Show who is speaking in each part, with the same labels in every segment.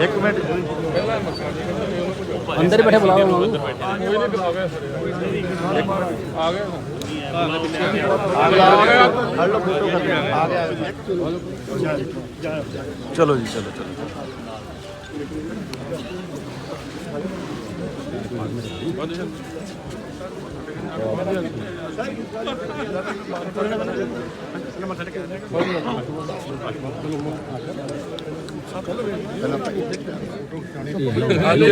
Speaker 1: ਇੱਕ ਮਿੰਟ
Speaker 2: ਅੰਦਰ ਹੀ ਬੈਠੇ ਬੁਲਾਓ ਉਹਨਾਂ ਨੂੰ।
Speaker 1: ਫੋਟੋ ਕਰ ਆ ਗਿਆ ਚਲੋ। ਜੀ ਚਲੋ ਚਲੋ
Speaker 3: ਅੱਜ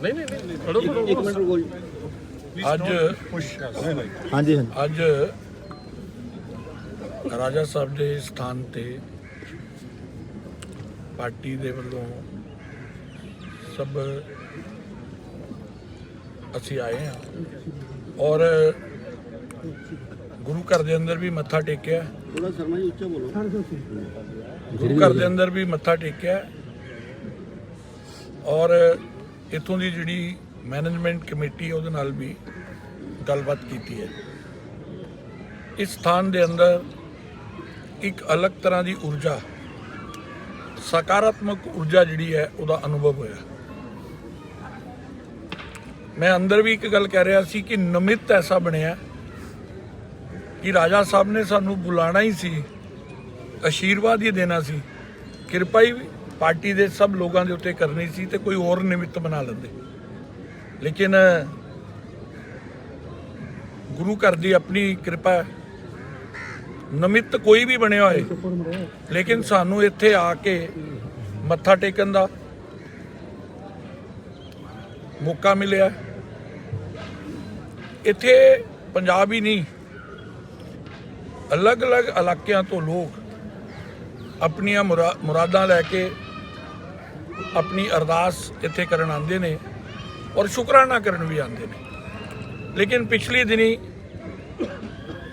Speaker 3: ਨਹੀਂ ਨਹੀਂ ਨਹੀਂ ਖੜੋ ਖੜੋ ਅੱਜ
Speaker 1: ਹਾਂਜੀ ਹਾਂਜੀ।
Speaker 3: ਅੱਜ ਰਾਜਾ ਸਾਹਿਬ ਦੇ ਸਥਾਨ ਤੇ ਪਾਰਟੀ ਦੇ ਵੱਲੋਂ ਸਭ ਅਸੀਂ ਆਏ ਹਾਂ ਔਰ ਗੁਰੂ ਘਰ ਦੇ ਅੰਦਰ ਵੀ ਮੱਥਾ ਟੇਕਿਆ।
Speaker 2: ਥੋੜਾ ਸ਼ਰਮਾ ਜੀ ਉੱਚਾ ਬੋਲੋ।
Speaker 3: ਗੁਰੂ ਘਰ ਦੇ ਅੰਦਰ ਵੀ ਮੱਥਾ ਟੇਕਿਆ। ਔਰ ਇਥੋਂ ਦੀ ਜਿਹੜੀ ਮੈਨੇਜਮੈਂਟ ਕਮੇਟੀ ਉਹਦੇ ਨਾਲ ਵੀ ਗੱਲਬਾਤ ਕੀਤੀ ਹੈ। ਇਸ ਸਥਾਨ ਦੇ ਅੰਦਰ ਇੱਕ ਅਲੱਗ ਤਰ੍ਹਾਂ ਦੀ ਊਰਜਾ ਸਕਾਰਾਤਮਕ ਊਰਜਾ ਜਿਹੜੀ ਹੈ ਉਹਦਾ ਅਨੁਭਵ ਹੋਇਆ। ਮੈਂ ਅੰਦਰ ਵੀ ਇੱਕ ਗੱਲ ਕਹਿ ਰਿਹਾ ਸੀ ਕਿ ਨਮਿਤ ਐਸਾ ਬਣਿਆ ਕਿ ਰਾਜਾ ਸਾਹਿਬ ਨੇ ਸਾਨੂੰ ਬੁਲਾਣਾ ਹੀ ਸੀ ਆਸ਼ੀਰਵਾਦ ਹੀ ਦੇਣਾ ਸੀ। ਕਿਰਪਾ ਹੀ ਪਾਰਟੀ ਦੇ ਸਭ ਲੋਕਾਂ ਦੇ ਉੱਤੇ ਕਰਨੀ ਸੀ ਤੇ ਕੋਈ ਹੋਰ ਨਿਮਿਤ ਬਣਾ ਲੈਂਦੇ। ਲੇਕਿਨ ਗੁਰੂ ਘਰ ਦੀ ਆਪਣੀ ਕਿਰਪਾ ਨਮਿਤ ਕੋਈ ਵੀ ਬਣਿਆ ਹੋਏ, ਲੇਕਿਨ ਸਾਨੂੰ ਇੱਥੇ ਆ ਕੇ ਮੱਥਾ ਟੇਕਣ ਦਾ ਮੌਕਾ ਮਿਲਿਆ। ਇੱਥੇ ਪੰਜਾਬ ਹੀ ਨਹੀਂ ਅਲੱਗ-ਅਲੱਗ ਇਲਾਕਿਆਂ ਤੋਂ ਲੋਕ ਆਪਣੀਆਂ ਮੁਰਾ- ਮੁਰਾਦਾਂ ਲੈ ਕੇ ਆਪਣੀ ਅਰਦਾਸ ਇੱਥੇ ਕਰਨ ਆਉਂਦੇ ਨੇ ਔਰ ਸ਼ੁਕਰਾਨਾ ਕਰਨ ਵੀ ਆਉਂਦੇ ਨੇ। ਲੇਕਿਨ ਪਿਛਲੀ ਦਿਨੀ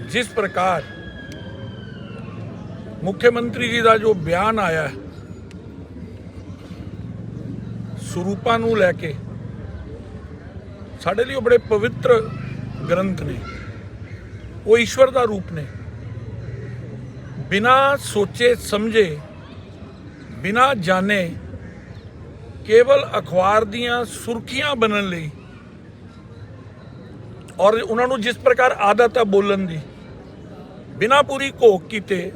Speaker 3: ਜਿਸ ਪ੍ਰਕਾਰ ਮੁੱਖ ਮੰਤਰੀ ਜੀ ਦਾ ਜੋ ਬਿਆਨ ਆਇਆ ਸਰੂਪਾਂ ਨੂੰ ਲੈ ਕੇ, ਸਾਡੇ ਲਈ ਉਹ ਬੜੇ ਪਵਿੱਤਰ ਗ੍ਰੰਥ ਨੇ, ਉਹ ਈਸ਼ਵਰ ਦਾ ਰੂਪ ਨੇ। ਬਿਨਾ ਸੋਚੇ ਸਮਝੇ, ਬਿਨਾ ਜਾਣੇ, ਕੇਵਲ ਅਖਬਾਰ ਦੀਆਂ ਸੁਰਖੀਆਂ ਬਣਨ ਲਈ ਔਰ ਉਹਨਾਂ ਨੂੰ ਜਿਸ ਪ੍ਰਕਾਰ ਆਦਤ ਹੈ ਬੋਲਣ ਦੀ, ਬਿਨਾ ਪੂਰੀ ਘੋਖ ਕੀਤੇ,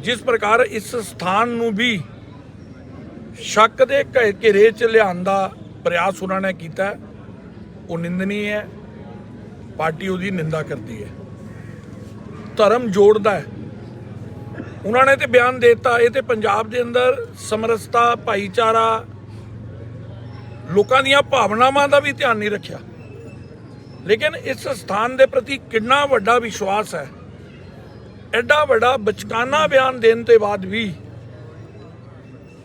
Speaker 3: ਜਿਸ ਪ੍ਰਕਾਰ ਇਸ ਸਥਾਨ ਨੂੰ ਵੀ ਸ਼ੱਕ ਦੇ ਘੇ- ਘੇਰੇ ਚ ਲਿਆਉਣ ਦਾ ਪ੍ਰਯਾਸ ਉਹਨਾਂ ਨੇ ਕੀਤਾ, ਉਹ ਨਿੰਦਨੀ ਹੈ, ਪਾਰਟੀ ਉਹਦੀ ਨਿੰਦਾ ਕਰਦੀ ਹੈ। ਧਰਮ ਜੋੜਦਾ ਹੈ। ਉਹਨਾਂ ਨੇ ਤੇ ਬਿਆਨ ਦਿੱਤਾ, ਇਹ ਤੇ ਪੰਜਾਬ ਦੇ ਅੰਦਰ ਸਮਰਸਤਾ, ਭਾਈਚਾਰਾ, ਲੋਕਾਂ ਦੀਆਂ ਭਾਵਨਾਵਾਂ ਦਾ ਵੀ ਧਿਆਨ ਨਹੀਂ ਰੱਖਿਆ। ਲੇਕਿਨ ਇਸ ਸਥਾਨ ਦੇ ਪ੍ਰਤੀ ਕਿੰਨਾ ਵੱਡਾ ਵਿਸ਼ਵਾਸ ਹੈ। ਐਡਾ ਵੱਡਾ ਬਚਕਾਨਾ ਬਿਆਨ ਦੇਣ ਤੋਂ ਬਾਅਦ ਵੀ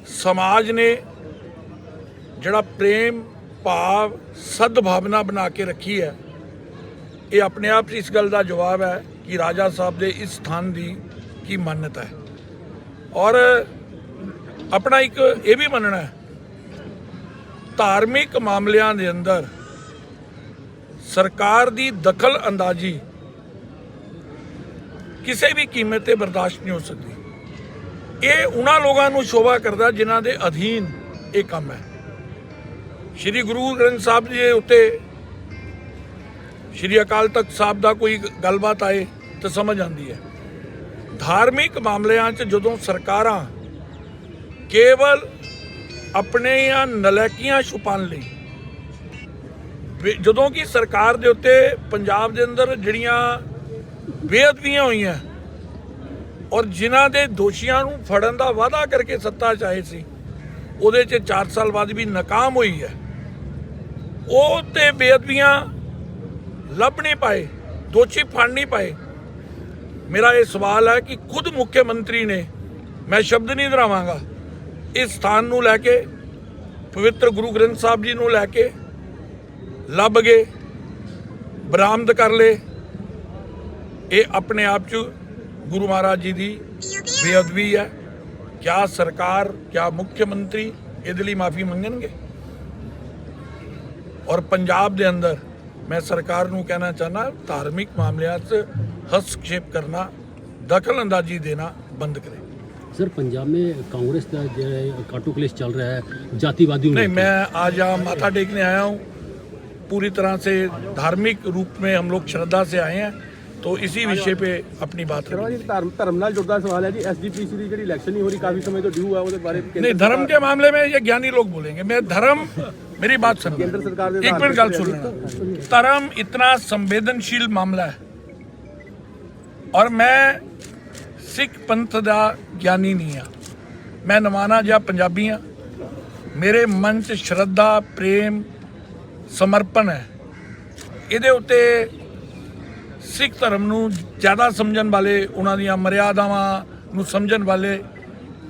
Speaker 3: ਸਮਾਜ ਨੇ ਜਿਹੜਾ ਪ੍ਰੇਮ, ਭਾਵ, ਸਦਭਾਵਨਾ ਬਣਾ ਕੇ ਰੱਖੀ ਹੈ, ਇਹ ਆਪਣੇ ਆਪ 'ਚ ਇਸ ਗੱਲ ਦਾ ਜਵਾਬ ਹੈ ਕਿ ਰਾਜਾ ਸਾਹਿਬ ਦੇ ਇਸ ਸਥਾਨ ਦੀ ਕੀ ਮਾਨਤਾ ਹੈ? ਔਰ ਆਪਣਾ ਇੱਕ ਇਹ ਵੀ ਮੰਨਣਾ ਹੈ, ਧਾਰਮਿਕ ਮਾਮਲਿਆਂ ਦੇ ਅੰਦਰ ਸਰਕਾਰ ਦੀ ਦਖਲ ਅੰਦਾਜ਼ੀ ਕਿਸੇ ਵੀ ਕੀਮਤ ਤੇ ਬਰਦਾਸ਼ਤ ਨਹੀਂ ਹੋ ਸਕਦੀ। ਇਹ ਉਹਨਾਂ ਲੋਕਾਂ ਨੂੰ ਸ਼ੋਭਾ ਕਰਦਾ ਜਿਨ੍ਹਾਂ ਦੇ ਅਧੀਨ ਇਹ ਕੰਮ ਹੈ। ਸ਼੍ਰੀ ਗੁਰੂ ਗ੍ਰੰਥ ਸਾਹਿਬ ਜੀ ਦੇ ਉੱਤੇ ਸ਼੍ਰੀ ਅਕਾਲ ਤਖਤ ਸਾਹਿਬ ਦਾ ਕੋਈ ਗੱਲਬਾਤ ਆਏ ਤਾਂ ਸਮਝ ਆਉਂਦੀ ਹੈ। ਧਾਰਮਿਕ ਮਾਮਲਿਆਂ 'ਚ ਜਦੋਂ ਸਰਕਾਰਾਂ ਕੇਵਲ ਆਪਣੀਆਂ ਨਲੈਕੀਆਂ ਛੁਪਾਉਣ ਲਈ ਜਦੋਂ ਕਿ ਸਰਕਾਰ ਦੇ ਉੱਤੇ ਪੰਜਾਬ ਦੇ ਅੰਦਰ ਜਿਹੜੀਆਂ ਬੇਅਦਬੀਆਂ ਹੋਈਆਂ ਔਰ ਜਿਨ੍ਹਾਂ ਦੇ ਦੋਸ਼ੀਆਂ ਨੂੰ ਫੜਨ ਦਾ ਵਾਅਦਾ ਕਰਕੇ ਸੱਤਾ 'ਚ ਆਏ ਸੀ, ਉਹਦੇ 'ਚ 4 ਸਾਲ ਬਾਅਦ ਵੀ ਨਾਕਾਮ ਹੋਈ ਹੈ, ਉਹ ਤੇ ਬੇਅਦਬੀਆਂ ਲੱਭ ਨਹੀਂ ਪਾਏ, ਦੋਸ਼ੀ ਫੜ ਨਹੀਂ ਪਾਏ ਮੇਰਾ ਇਹ ਸਵਾਲ ਹੈ ਕਿ ਖੁਦ ਮੁੱਖ ਮੰਤਰੀ ਨੇ ਮੈਂ ਸ਼ਬਦ ਨਹੀਂ ਦੁਹਰਾਵਾਂਗਾ ਇਸ ਸਥਾਨ ਨੂੰ ਲੈ ਕੇ, ਪਵਿੱਤਰ ਗੁਰੂ ਗ੍ਰੰਥ ਸਾਹਿਬ ਜੀ ਨੂੰ ਲੈ ਕੇ ਲੱਭ ਗਏ, ਬਰਾਮਦ ਕਰ ਲਏ। ਇਹ ਆਪਣੇ ਆਪ ਚ ਗੁਰੂ ਮਹਾਰਾਜ ਜੀ ਦੀ ਬੇਅਦਬੀ ਹੈ। ਕਿਆ ਸਰਕਾਰ, ਕਿਆ ਮੁੱਖ ਮੰਤਰੀ ਇਹਦੇ ਲਈ ਮਾਫੀ ਮੰਗਣਗੇ? ਔਰ ਪੰਜਾਬ ਦੇ ਅੰਦਰ ਮੈਂ ਸਰਕਾਰ ਨੂੰ ਕਹਿਣਾ ਚਾਹਨਾ ਧਾਰਮਿਕ ਮਾਮਲਿਆਂ 'ਚ ਹਸਤਖੇਪ ਕਰਨਾ ਦਖਲ ਅੰਦਾਜ਼ੀ ਦੇਣਾ ਬੰਦ ਕਰੇ।
Speaker 2: सर पंजाब में कांग्रेस का जो है काटोकलेश चल रहा है जातिवादियों
Speaker 3: नहीं मैं आज यहाँ माथा टेकने आया हूँ पूरी तरह से धार्मिक रूप में हम लोग श्रद्धा से आए हैं ਤੋ ਇਸੇ ਵਿਸ਼ੇ 'ਤੇ ਆਪਣੀ
Speaker 1: ਬਾਤ
Speaker 3: ਕਰੋ
Speaker 1: ਜੀ ਧਰਮ ਧਰਮ ਨਾਲ ਜੁੜਦਾ ਸਵਾਲ ਹੈ ਜੀ ਐਸਜੀਪੀਸੀ ਦੀ ਜਿਹੜੀ ਇਲੈਕਸ਼ਨ ਨਹੀਂ ਹੋ ਰਹੀ ਕਾਫੀ ਸਮੇਂ ਤੋਂ ਡਿਊ ਆ ਉਹਦੇ ਬਾਰੇ
Speaker 3: ਨਹੀਂ ਧਰਮ ਦੇ ਮਾਮਲੇ ਮੇਂ ਇਹ ਗਿਆਨੀ ਲੋਕ ਬੋਲेंगे ਮੈਂ ਧਰਮ मेरी बात सुनो
Speaker 1: केंद्र सरकार के
Speaker 3: एक मिनट गल सुन लेना धर्म इतना संवेदनशील मामला है और मैं ਸਿੱਖ ਪੰਥ ਦਾ ਗਿਆਨੀ ਨਹੀਂ ਆ ਮੈਂ ਨਵਾਨਾ ਜਿਹਾ ਪੰਜਾਬੀ ਆ ਮੇਰੇ ਮਨ 'ਚ ਸ਼ਰਧਾ ਪ੍ਰੇਮ ਸਮਰਪਣ ਹੈ ਇਹਦੇ ਉੱਤੇ ਸਿੱਖ ਧਰਮ ਨੂੰ ਜ਼ਿਆਦਾ ਸਮਝਣ ਵਾਲੇ ਉਹਨਾਂ ਦੀਆਂ ਮਰਿਆਦਾਵਾਂ ਨੂੰ ਸਮਝਣ ਵਾਲੇ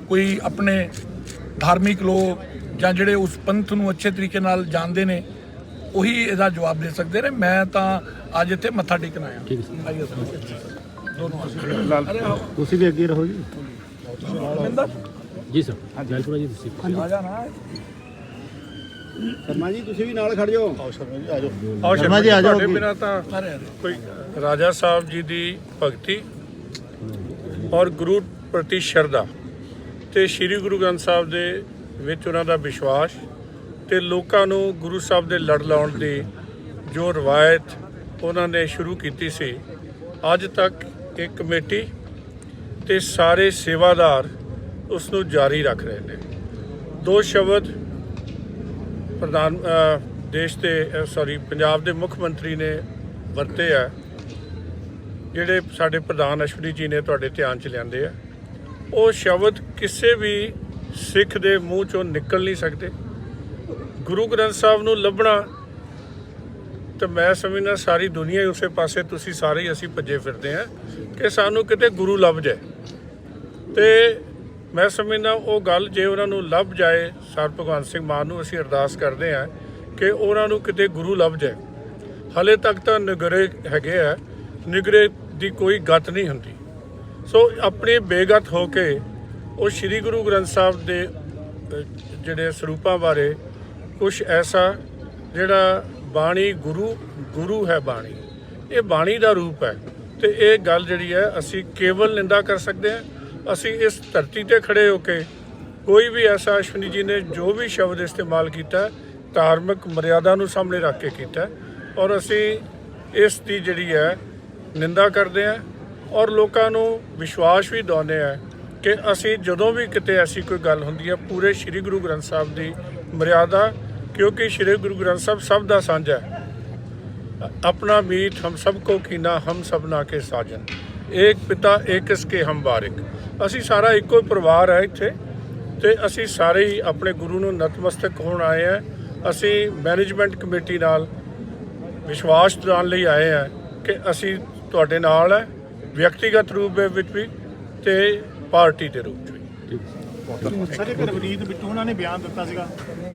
Speaker 3: ਕੋਈ ਆਪਣੇ ਧਾਰਮਿਕ ਲੋਕ ਜਾਂ ਜਿਹੜੇ ਉਸ ਪੰਥ ਨੂੰ ਅੱਛੇ ਤਰੀਕੇ ਨਾਲ ਜਾਣਦੇ ਨੇ ਉਹੀ ਇਹਦਾ ਜਵਾਬ ਦੇ ਸਕਦੇ ਨੇ। ਮੈਂ ਤਾਂ ਅੱਜ ਇੱਥੇ ਮੱਥਾ ਟੇਕਣ ਆਇਆ।
Speaker 1: ਤੁਸੀਂ ਵੀ ਅੱਗੇ ਰਹੋ ਜੀ।
Speaker 2: ਜੀ ਸਰ ਜਲਪੁਰਾ ਜੀ ਤੁਸੀਂ।
Speaker 3: ਆ
Speaker 2: ਜਾਣਾ ਸ਼ਰਮਾ ਜੀ ਤੁਸੀਂ ਵੀ ਨਾਲ ਖੜ
Speaker 4: ਆਓ
Speaker 1: ਸ਼ਰਮਾ ਜੀ ਆ ਜਾਓ। ਆਓ
Speaker 4: ਸ਼ਰਮਾ ਜੀ
Speaker 3: ਆ ਜਾਓ।
Speaker 4: ਕੋਈ ਰਾਜਾ ਸਾਹਿਬ ਜੀ ਦੀ ਭਗਤੀ ਔਰ ਗੁਰੂ ਪ੍ਰਤੀ ਸ਼ਰਧਾ। ਤੇ ਸ੍ਰੀ ਗੁਰੂ ਗ੍ਰੰਥ ਸਾਹਿਬ ਦੇ ਵਿੱਚ ਉਹਨਾਂ ਦਾ ਵਿਸ਼ਵਾਸ ਤੇ ਲੋਕਾਂ ਨੂੰ ਗੁਰੂ ਸਾਹਿਬ ਦੇ ਲੜ ਲਾਉਣ ਦੀ ਜੋ ਰਵਾਇਤ ਉਹਨਾਂ ਨੇ ਸ਼ੁਰੂ ਕੀਤੀ ਸੀ, ਅੱਜ ਤੱਕ ਇੱਕ ਕਮੇਟੀ ਤੇ ਸਾਰੇ ਸੇਵਾਦਾਰ ਉਸ ਨੂੰ ਜਾਰੀ ਰੱਖ ਰਹੇ ਨੇ। ਦੋ ਸ਼ਬਦ ਪ੍ਰਧਾਨ ਦੇਸ਼ ਦੇ ਸੌਰੀ ਪੰਜਾਬ ਦੇ ਮੁੱਖ ਮੰਤਰੀ ਨੇ ਵਰਤੇ ਆ, ਜਿਹੜੇ ਸਾਡੇ ਪ੍ਰਧਾਨ ਅਸ਼ਵਨੀ ਜੀ ਨੇ ਤੁਹਾਡੇ ਧਿਆਨ ਚ ਲਿਆਂਦੇ ਆ। ਉਹ ਸ਼ਬਦ ਕਿਸੇ ਵੀ ਸਿੱਖ ਦੇ ਮੂੰਹ ਚੋਂ ਨਿਕਲ ਨਹੀਂ ਸਕਦੇ। ਗੁਰੂ ਗ੍ਰੰਥ ਸਾਹਿਬ ਨੂੰ ਲੱਭਣਾ ਤੇ ਮੈਂ ਸਮਝਦਾ ਸਾਰੀ ਦੁਨੀਆ ਹੀ ਉਸੇ ਪਾਸੇ, ਤੁਸੀਂ ਸਾਰੇ ਹੀ ਅਸੀਂ ਭੱਜੇ ਫਿਰਦੇ ਆ ਕਿ ਸਾਨੂੰ ਕਿਤੇ ਗੁਰੂ ਲੱਭ ਜਾਏ। ਤੇ ਮੈਂ ਸਮਝਦਾ ਉਹ ਗੱਲ ਜੇ ਉਹਨਾਂ ਨੂੰ ਲੱਭ ਜਾਏ, ਸਰ ਭਗਵੰਤ ਸਿੰਘ ਮਾਨ ਨੂੰ ਅਸੀਂ ਅਰਦਾਸ ਕਰਦੇ ਹਾਂ ਕਿ ਉਹਨਾਂ ਨੂੰ ਕਿਤੇ ਗੁਰੂ ਲੱਭ ਜਾਏ। ਹਲੇ ਤੱਕ ਤਾਂ ਨਿਗਰੇ ਹੈਗੇ ਆ, ਨਿਗਰੇ ਦੀ ਕੋਈ ਗੱਤ ਨਹੀਂ ਹੁੰਦੀ। ਸੋ ਆਪਣੇ ਬੇਗਤ ਹੋ ਕੇ ਉਹ ਸ੍ਰੀ ਗੁਰੂ ਗ੍ਰੰਥ ਸਾਹਿਬ ਦੇ ਜਿਹੜੇ ਸਰੂਪਾਂ ਬਾਰੇ ਕੁਝ ਐਸਾ ਜਿਹੜਾ ਬਾਣੀ ਗੁਰੂ ਗੁਰੂ ਹੈ ਬਾਣੀ। ਇਹ ਬਾਣੀ ਦਾ ਰੂਪ ਹੈ ਤੇ ਇਹ ਗੱਲ ਜਿਹੜੀ ਹੈ ਅਸੀਂ ਕੇਵਲ ਨਿੰਦਾ ਕਰ ਸਕਦੇ ਹਾਂ। ਅਸੀਂ ਇਸ ਧਰਤੀ ਤੇ ਖੜੇ ਹੋ ਕੇ ਕੋਈ ਵੀ ਐਸਾ ਅਸ਼ਵਨੀ ਜੀ ਨੇ ਜੋ ਵੀ ਸ਼ਬਦ ਇਸਤੇਮਾਲ ਕੀਤਾ, ਧਾਰਮਿਕ ਮਰਿਆਦਾ ਨੂੰ ਸਾਹਮਣੇ ਰੱਖ ਕੇ ਕੀਤਾ ਔਰ ਅਸੀਂ ਇਸ ਦੀ ਜਿਹੜੀ ਹੈ ਨਿੰਦਾ ਕਰਦੇ ਹਾਂ ਔਰ ਲੋਕਾਂ ਨੂੰ ਵਿਸ਼ਵਾਸ ਵੀ ਦਿਵਾਉਂਦੇ ਹਾਂ ਕਿ ਅਸੀਂ ਜਦੋਂ ਵੀ ਕਿਤੇ ਐਸੀ ਕੋਈ ਗੱਲ ਹੁੰਦੀ ਹੈ, ਪੂਰੇ ਸ੍ਰੀ ਗੁਰੂ ਗ੍ਰੰਥ ਸਾਹਿਬ ਦੀ ਮਰਿਆਦਾ, ਕਿਉਂਕਿ ਸ੍ਰੀ ਗੁਰੂ ਗ੍ਰੰਥ ਸਾਹਿਬ ਸਭ ਦਾ ਸਾਂਝਾ ਹੈ। ਆਪਣਾ ਮੀਤ ਹਮ ਸਭ ਕੋ ਕੀਨਾ, ਹਮ ਸਭ ਨਾ ਕੇ ਸਾਜਨ। ਇੱਕ ਪਿਤਾ ਇੱਕ ਇਸ ਕੇ ਹਮ ਬਾਰਿਕ ਅਸੀਂ ਸਾਰਾ ਇੱਕੋ ਹੀ ਪਰਿਵਾਰ ਹੈ ਇੱਥੇ, ਤੇ ਅਸੀਂ ਸਾਰੇ ਹੀ ਆਪਣੇ ਗੁਰੂ ਨੂੰ ਨਤਮਸਤਕ ਹੋਣ ਆਏ ਆ ਅਸੀਂ ਮੈਨੇਜਮੈਂਟ ਕਮੇਟੀ ਨਾਲ ਵਿਸ਼ਵਾਸ ਦਿਵਾਉਣ ਲਈ ਆਏ ਆ ਕਿ ਅਸੀਂ ਤੁਹਾਡੇ ਨਾਲ ਹੈ, ਵਿਅਕਤੀਗਤ ਰੂਪ ਵਿੱਚ ਵੀ, ਤੇ ਪਾਰਟੀ ਦੇ ਰੂਪ ਚ ਵੀ।
Speaker 5: ਸਰ ਇੱਕ ਰਵਨੀਤ ਬਿੱਟੂ ਉਹਨਾਂ ਨੇ ਬਿਆਨ ਦਿੱਤਾ ਸੀਗਾ।